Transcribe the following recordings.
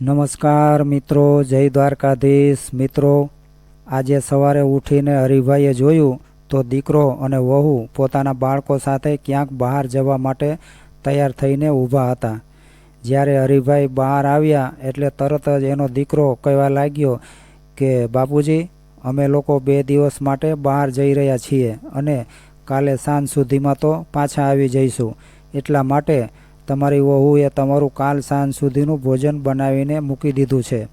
નમસ્કાર મિત્રો, જય દ્વારકાધીશ. મિત્રો, આજે સવારે ઉઠીને હરિભાઈએ જોયું તો દીકરો અને વહુ પોતાના બાળકો સાથે ક્યાંક બહાર જવા માટે તૈયાર થઈને ઊભા હતા. જ્યારે હરિભાઈ બહાર આવ્યા એટલે તરત જ એનો દીકરો કહેવા લાગ્યો કે, બાપુજી, અમે લોકો બે દિવસ માટે બહાર જઈ રહ્યા છીએ અને કાલે સાંજ સુધીમાં તો પાછા આવી જઈશું. એટલા માટે તમારી વહુએ તમારું કાલ સાંજ સુધીનું ભોજન બનાવીને મૂકી દીધું છે.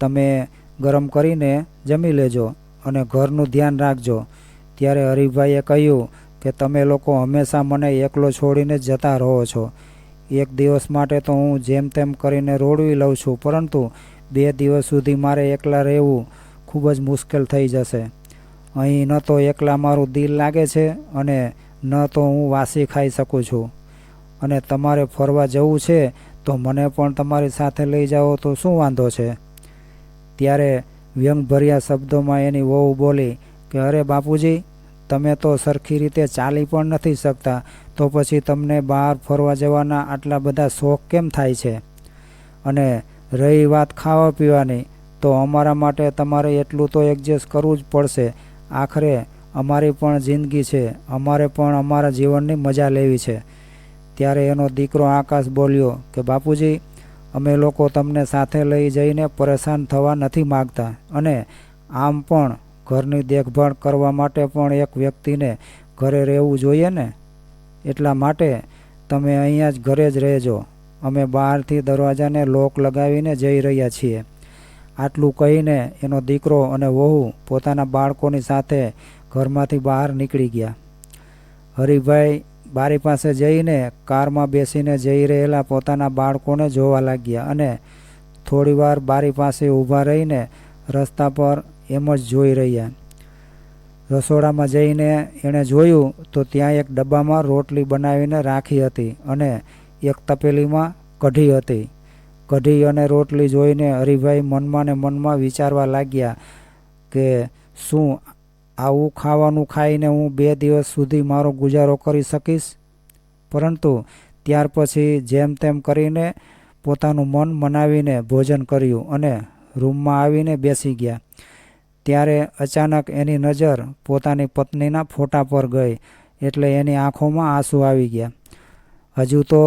તમે ગરમ કરીને જમી લેજો અને ઘરનું ધ્યાન રાખજો. ત્યારે હરિભાઈએ કહ્યું કે, તમે લોકો હંમેશા મને એકલો છોડીને જતા રહો છો. એક દિવસ માટે તો હું જેમ તેમ કરીને રોડવી લઉં છું, પરંતુ બે દિવસ સુધી મારે એકલા રહેવું ખૂબ જ મુશ્કેલ થઈ જશે. અહીં ન તો એકલા મારું દિલ લાગે છે અને ન તો હું વાસી ખાઈ શકું છું. અને તમારે ફરવા જવું છે, તો મને પણ તમારી સાથે લઈ જાઓ, તો શું વાંધો છે? ત્યારે વ્યંગભર્યા શબ્દોમાં એની વહુ બોલી કે, અરે બાપુજી, તમે તો સરખી રીતે ચાલી પણ નથી શકતા, તો પછી તમને બહાર ફરવા જવાના આટલા બધા શોખ કેમ થાય છે? અને રહી વાત ખાવા પીવાની, તો અમારા માટે તમારે એટલું તો એડજસ્ટ કરવું જ પડશે. આખરે અમારી પણ જિંદગી છે, અમારે પણ અમારા જીવનની મજા લેવી છે. ત્યારે એનો દીકરો આકાશ બોલ્યો કે, બાપુજી, અમે લોકો તમને સાથે લઈ જઈને પરેશાન થવા નથી માગતા અને આમ પણ ઘરની દેખભાળ કરવા માટે પણ એક વ્યક્તિને ઘરે રહેવું જોઈએ ને? એટલા માટે તમે અહીંયા જ ઘરે જ રહેજો. અમે બહારથી દરવાજાને લોક લગાવીને જઈ રહ્યા છીએ. આટલું કહીને એનો દીકરો અને વહુ પોતાના બાળકોની સાથે ઘરમાંથી બહાર નીકળી ગયા. હરિભાઈ બારી પાસે જઈને કારમાં બેસીને જઈ રહેલા પોતાના બાળકોને જોવા લાગ્યા અને થોડીવાર બારી પાસે ઊભા રહીને રસ્તા પર એમ જ જોઈ રહ્યા. રસોડામાં જઈને એણે જોયું તો ત્યાં એક ડબ્બામાં રોટલી બનાવીને રાખી હતી અને એક તપેલીમાં કઢી હતી. કઢી અને રોટલી જોઈને હરિભાઈ મનમાં ને મનમાં વિચારવા લાગ્યા કે શું આવું ખાવાનું ખાઈને હું બે દિવસ સુધી મારો ગુજારો કરી શકીશ. પરંતુ ત્યાર પછી જેમ તેમ કરીને પોતાનું મન મનાવીને ભોજન કર્યું અને રૂમમાં આવીને બેસી ગયા. ત્યારે અચાનક એની નજર પોતાની પત્નીના ફોટા પર ગઈ એટલે એની આંખોમાં આંસુ આવી ગયા. હજુ તો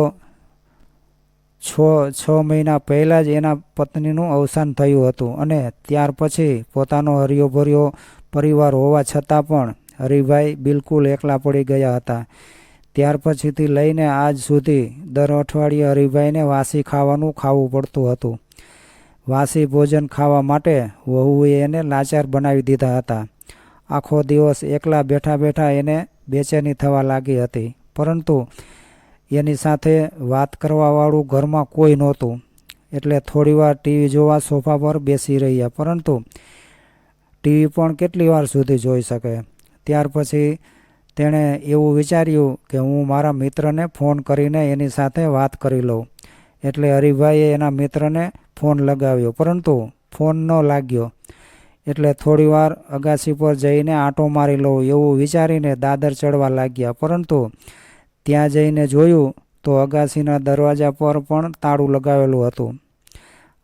છ છ મહિના પહેલાં જ એના પત્નીનું અવસાન થયું હતું અને ત્યાર પછી પોતાનો હરિયો ભર્યો પરિવાર હોવા છતાં પણ હરિભાઈ બિલકુલ એકલા પડી ગયા હતા. ત્યાર પછીથી લઈને આજ સુધી દર અઠવાડિયે હરિભાઈને વાસી ખાવાનું ખાવું પડતું હતું. વાસી ભોજન ખાવા માટે વહુએ એને લાચાર બનાવી દીધા હતા. આખો દિવસ એકલા બેઠા બેઠા એને બેચેની થવા લાગી હતી. પરંતુ એની સાથે વાત કરવાવાળું ઘરમાં કોઈ નહોતું. એટલે થોડીવાર ટીવી જોવા સોફા પર બેસી રહ્યા. પરંતુ ટીવી પણ કેટલી વાર સુધી જોઈ શકે. ત્યાર પછી તેણે એવું વિચાર્યું કે હું મારા મિત્રને ફોન કરીને એની સાથે વાત કરી લઉં. એટલે હરિભાઈએ એના મિત્રને ફોન લગાવ્યો, પરંતુ ફોન ન લાગ્યો. એટલે થોડીવાર અગાસી પર જઈને આંટો મારી લઉં એવું વિચારીને દાદર ચડવા લાગ્યા. પરંતુ ત્યાં જઈને જોયું તો અગાસીના દરવાજા પર પણ તાળું લગાવેલું હતું.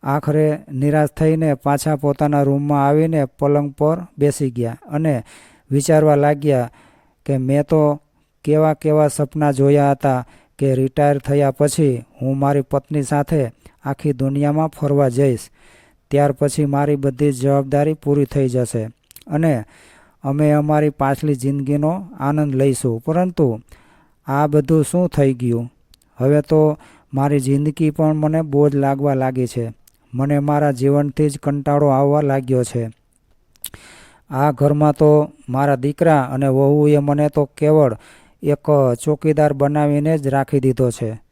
આખરે નિરાશ થઈને પાછા પોતાના રૂમમાં આવીને પલંગ પર બેસી ગયા અને વિચારવા લાગ્યા કે મેં તો કેવા કેવા સપના જોયા હતા કે રિટાયર થયા પછી હું મારી પત્ની સાથે આખી દુનિયામાં ફરવા જઈશ. ત્યાર પછી મારી બધી જવાબદારી પૂરી થઈ જશે અને અમે અમારી પાછલી જિંદગીનો આનંદ લઈશું. પરંતુ આ બધું શું થઈ ગયું? હવે તો મારી જિંદગી પણ મને બોજ લાગવા લાગી છે. મને મારા જીવનથી જ કંટાળો આવવા લાગ્યો છે. આ ઘરમાં તો મારા દીકરા અને વહુએ મને તો કેવળ એક ચોકીદાર બનાવીને જ રાખી દીધો છે.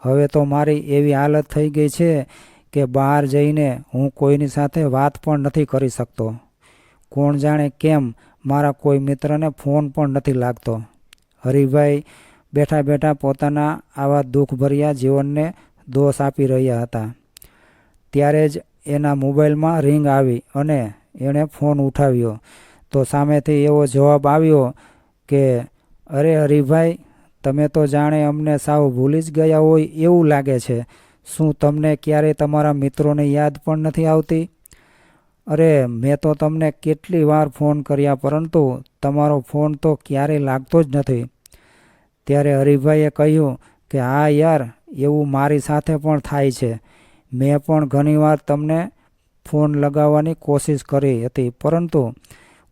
હવે તો મારી એવી હાલત થઈ ગઈ છે કે બહાર જઈને હું કોઈની સાથે વાત પણ નથી કરી શકતો. કોણ જાણે કેમ મારા કોઈ મિત્રને ફોન પણ નથી લાગતો. હરિભાઈ બેઠા બેઠા પોતાના આવા દુઃખભર્યા જીવનને દોષ આપી રહ્યા હતા. ત્યારે જ એના મોબાઈલમાં રિંગ આવી અને એણે ફોન ઉઠાવ્યો. તો સામેથી એવો જવાબ આવ્યો કે, અરે હરિભાઈ, તમે તો જાણે અમને સાવ ભૂલી જ ગયા હોય એવું લાગે છે. શું તમને ક્યારેય તમારા મિત્રોને યાદ પણ નથી આવતી? અરે, મેં તો તમને કેટલી વાર ફોન કર્યા, પરંતુ તમારો ફોન તો ક્યારેય લાગતો જ નથી. ત્યારે હરિભાઈએ કહ્યું કે, હા યાર, એવું મારી સાથે પણ થાય છે. મેં પણ ઘણીવાર તમને ફોન લગાવવાની કોશિશ કરી હતી, પરંતુ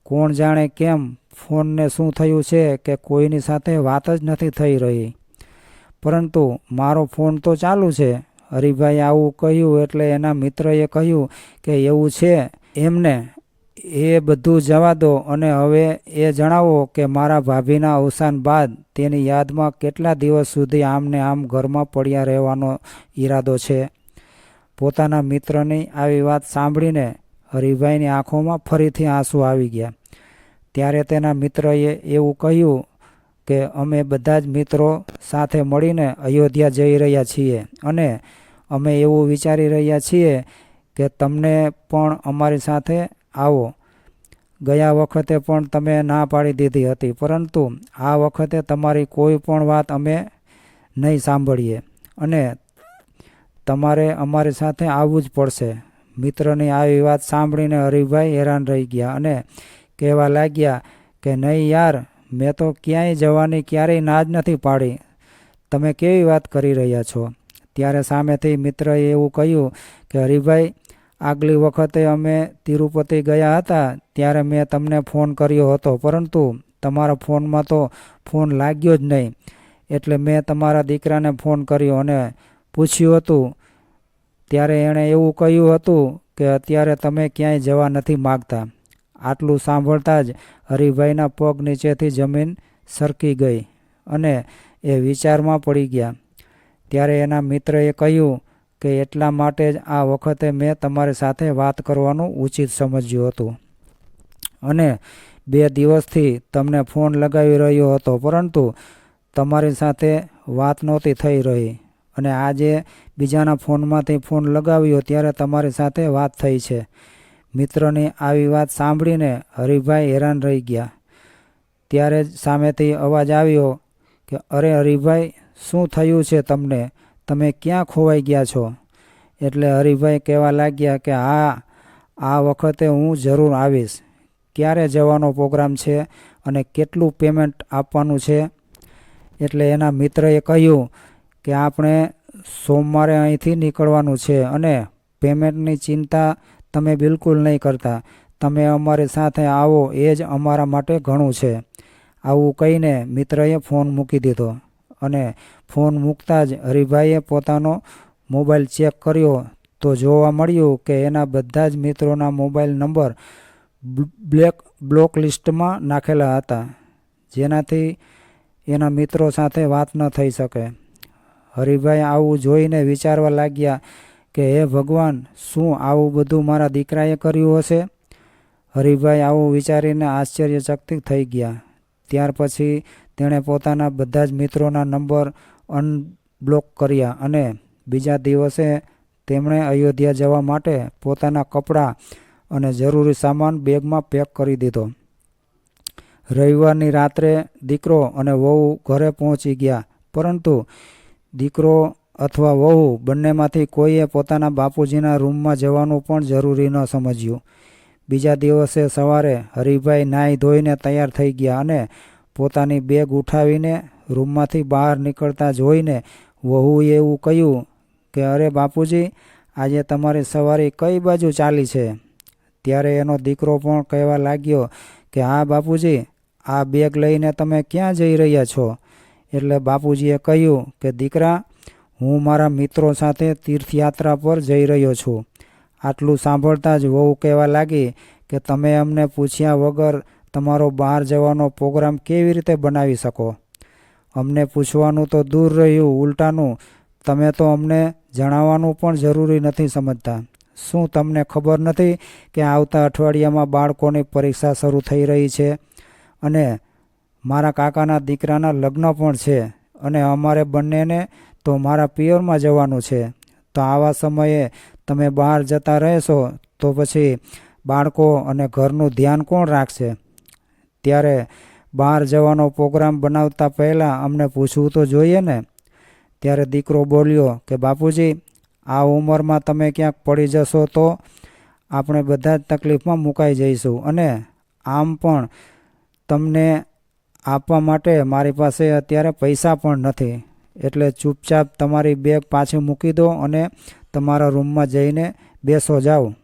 કોણ જાણે કેમ ફોનને શું થયું છે કે કોઈની સાથે વાત જ નથી થઈ રહી. પરંતુ મારો ફોન તો ચાલુ છે. હરિભાઈ આવું કહ્યું એટલે એના મિત્રએ કહ્યું કે એવું છે. એમને એ બધું જવા દો અને હવે એ જણાવો કે મારા ભાભીના અવસાન બાદ તેની યાદમાં કેટલા દિવસ સુધી આમને આમ ઘરમાં પડ્યા રહેવાનો ઈરાદો છે. પોતાના મિત્રની આવી વાત સાંભળીને હરિભાઈની આંખોમાં ફરીથી આંસુ આવી ગયા. ત્યારે તેના મિત્રએ એવું કહ્યું કે, અમે બધા જ મિત્રો સાથે મળીને અયોધ્યા જઈ રહ્યા છીએ અને અમે એવું વિચારી રહ્યા છીએ કે તમને પણ અમારી સાથે આવો. ગયા વખતે પણ તમે ના પાડી દીધી હતી, પરંતુ આ વખતે તમારી કોઈ પણ વાત અમે નહીં સાંભળીએ અને તમારે અમારી સાથે આવવું જ પડશે. મિત્રની આવી વાત સાંભળીને હરિભાઈ હેરાન રહી ગયા અને કહેવા લાગ્યા કે, નહીં યાર, મેં તો ક્યાંય જવાની ક્યારેય ના જ નથી પાડી. તમે કેવી વાત કરી રહ્યા છો? ત્યારે સામેથી મિત્રએ એવું કહ્યું કે હરિભાઈ આગલી વખતે અમે તિરુપતિ ગયા હતા ત્યારે મેં તમને ફોન કર્યો હતો, પરંતુ તમારા ફોનમાં તો ફોન લાગ્યો જ નહીં. એટલે મેં તમારા દીકરાને ફોન કર્યો અને પૂછ્યું હતું. ત્યારે એણે એવું કહ્યું હતું કે અત્યારે તમે ક્યાંય જવા નથી માગતા. આટલું સાંભળતા જ હરિભાઈના પગ નીચેથી જમીન સરકી ગઈ અને એ વિચારમાં પડી ગયા. ત્યારે એના મિત્રએ કહ્યું કે એટલા માટે જ આ વખતે મેં તમારી સાથે વાત કરવાનું ઉચિત સમજ્યું હતું. અને બે દિવસથી તમને ફોન લગાવી રહ્યો હતો, પરંતુ તમારી સાથે વાત નહોતી થઈ રહી. અને આજે બીજાના ફોનમાંથી ફોન લગાવ્યો ત્યારે તમારી સાથે વાત થઈ છે. મિત્રની આવી વાત સાંભળીને હરિભાઈ હેરાન રહી ગયા. ત્યારે જ સામેથી અવાજ આવ્યો કે, અરે હરિભાઈ, શું થયું છે તમને? તમે ક્યાં ખોવાઈ ગયા છો? એટલે હરિભાઈ કહેવા લાગ્યા કે, હા, આ વખતે હું જરૂર આવીશ. ક્યારે જવાનો પ્રોગ્રામ છે અને કેટલું પેમેન્ટ આપવાનું છે? એટલે એના મિત્રએ કહ્યું કે આપણે સોમવારે અહીંથી નીકળવાનું છે અને પેમેન્ટની ચિંતા તમે બિલકુલ નહીં કરતા. તમે અમારી સાથે આવો એ જ અમારા માટે ઘણું છે. આવું કહીને મિત્રએ ફોન મૂકી દીધો અને ફોન મૂકતા જ હરિભાઈએ પોતાનો મોબાઈલ ચેક કર્યો તો જોવા મળ્યું કે એના બધા જ મિત્રોના મોબાઈલ નંબર બ્લેક, બ્લોક લિસ્ટમાં નાખેલા હતા. જેનાથી એના મિત્રો સાથે વાત ન થઈ શકે. હરિભાઈ આવું જોઈને વિચારવા લાગ્યા કે, હે ભગવાન, શું આવું બધું મારા દીકરાએ કર્યું હશે? હરિભાઈ આવું વિચારીને આશ્ચર્યચકિત થઈ ગયા. ત્યાર પછી તેણે પોતાના બધા જ મિત્રોના નંબર અનબ્લોક કર્યા અને બીજા દિવસે તેમણે અયોધ્યા જવા માટે પોતાના કપડાં અને જરૂરી સામાન બેગમાં પેક કરી દીધો. રવિવારની રાત્રે દીકરો અને વહુ ઘરે પહોંચી ગયા, પરંતુ દીકરો અથવા વહુ બંનેમાંથી કોઈએ પોતાના બાપુજીના રૂમમાં જવાનું પણ જરૂરી ન સમજ્યું. બીજા દિવસે સવારે હરિભાઈ નાહી ધોઈને તૈયાર થઈ ગયા અને પોતાની બેગ ઉઠાવીને રૂમમાંથી બહાર નીકળતા જોઈને વહુએ એવું કહ્યું કે, અરે બાપુજી, આજે તમારી સવારી કઈ બાજુ ચાલી છે? ત્યારે એનો દીકરો પણ કહેવા લાગ્યો કે, હા બાપુજી, આ બેગ લઈને તમે ક્યાં જઈ રહ્યા છો? એટલે બાપુજીએ કહ્યું કે, દીકરા, હું મારા મિત્રો સાથે તીર્થયાત્રા પર જઈ રહ્યો છું. આટલું સાંભળતા જ વહુ કહેવા લાગી કે, તમે અમને પૂછ્યા વગર તમારો બહાર જવાનો પ્રોગ્રામ કેવી રીતે બનાવી શકો? અમને પૂછવાનું તો દૂર રહ્યું ઉલટાનું. તમે તો અમને જણાવવાનું પણ જરૂરી નથી સમજતા. શું તમને ખબર નથી કે આવતા અઠવાડિયામાં બાળકોની પરીક્ષા શરૂ થઈ રહી છે? અને મારા કાકાના દીકરાના લગ્ન પણ છે અને અમારે બંનેને તો મારા પિયરમાં જવાનું છે. તો આવા સમયે તમે બહાર જતા રહેશો તો પછી બાળકો અને ઘરનું ધ્યાન કોણ રાખશે? ત્યારે બહાર જવાનો પ્રોગ્રામ બનાવતા પહેલાં અમને પૂછવું તો જોઈએ ને? ત્યારે દીકરો બોલ્યો કે, બાપુજી, આ ઉંમરમાં તમે ક્યાંક પડી જશો તો આપણે બધા જ તકલીફમાં મુકાઈ જઈશું અને આમ પણ તમને આપવા માટે મારી પાસે અત્યારે પૈસા પણ નથી. એટલે ચૂપચાપ તમારી બેગ પાછી મૂકી દો અને તમારા રૂમમાં જઈને બેસો જાઓ.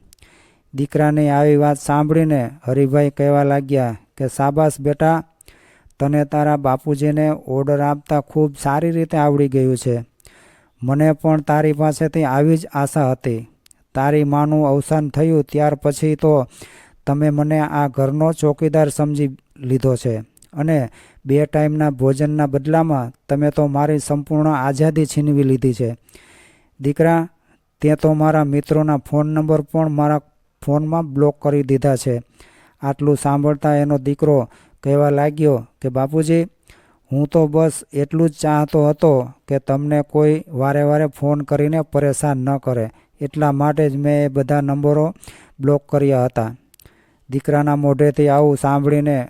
દીકરાની આવી વાત સાંભળીને હરિભાઈ કહેવા લાગ્યા કે, સાબાસ બેટા, તને તારા બાપુજીને ઓર્ડર આપતા ખૂબ સારી રીતે આવડી ગયું છે. મને પણ તારી પાસેથી આવી જ આશા હતી. તારી માનું અવસાન થયું ત્યાર પછી તો તમે મને આ ઘરનો ચોકીદાર સમજી લીધો છે. અને બે ટાઈમના ભોજનના બદલામાં તમે તો મારી સંપૂર્ણ આઝાદી છીનવી લીધી છે. દીકરા તે તો મારા મિત્રોના ફોન નંબર પણ મારા ફોનમાં બ્લોક કરી દીધા છે. આટલું સાંભળતા એનો દીકરો કહેવા લાગ્યો કે, બાપુજી, હું તો બસ એટલું જ ચાહતો હતો કે તમને કોઈ વારે વારે ફોન કરીને પરેશાન ન કરે. એટલા માટે જ મેં એ બધા નંબરો બ્લોક કર્યા હતા. દીકરાના મોઢેથી આવું સાંભળીને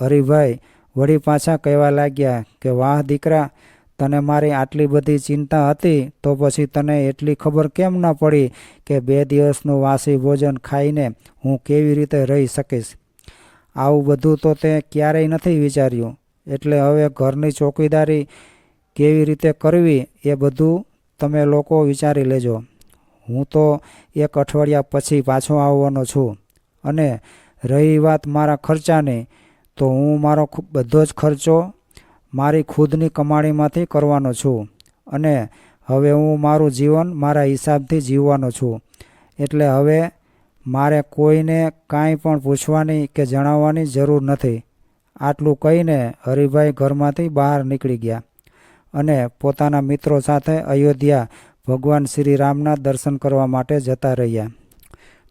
હરિભાઈ, વળી પાછા કહેવા લાગ્યા કે, વાહ દીકરા, તને મારી આટલી બધી ચિંતા હતી, તો પછી તને એટલી ખબર કેમ ન પડી કે બે દિવસનું વાસી ભોજન ખાઈને હું કેવી રીતે રહી શકીશ? આવું બધું તો તે ક્યારેય નથી વિચાર્યું. એટલે હવે ઘરની ચોકીદારી કેવી રીતે કરવી એ બધું તમે લોકો વિચારી લેજો. હું તો એક અઠવાડિયા પછી પાછો આવવાનો છું. અને રહી વાત મારા ખર્ચાની તો હું મારો બધો જ ખર્ચો મારી ખુદની કમાણીમાંથી કરવાનો છું અને હવે હું મારું જીવન મારા હિસાબથી જીવવાનો છું. એટલે હવે મારે કોઈને કાંઈ પણ પૂછવાની કે જણાવવાની જરૂર નથી. આટલું કહીને હરિભાઈ ઘરમાંથી બહાર નીકળી ગયા અને પોતાના મિત્રો સાથે અયોધ્યા ભગવાન શ્રી રામના દર્શન કરવા માટે જતા રહ્યા.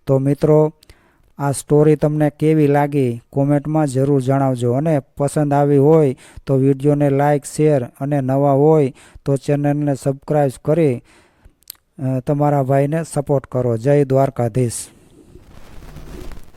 તો મિત્રો આ સ્ટોરી તમને કેવી લાગી કોમેન્ટમાં જરૂર જણાવજો અને પસંદ આવી હોય તો વિડીયોને લાઇક શેર અને નવા હોય તો ચેનલને સબસ્ક્રાઈબ કરી તમારા ભાઈને સપોર્ટ કરો. જય દ્વારકાધીશ.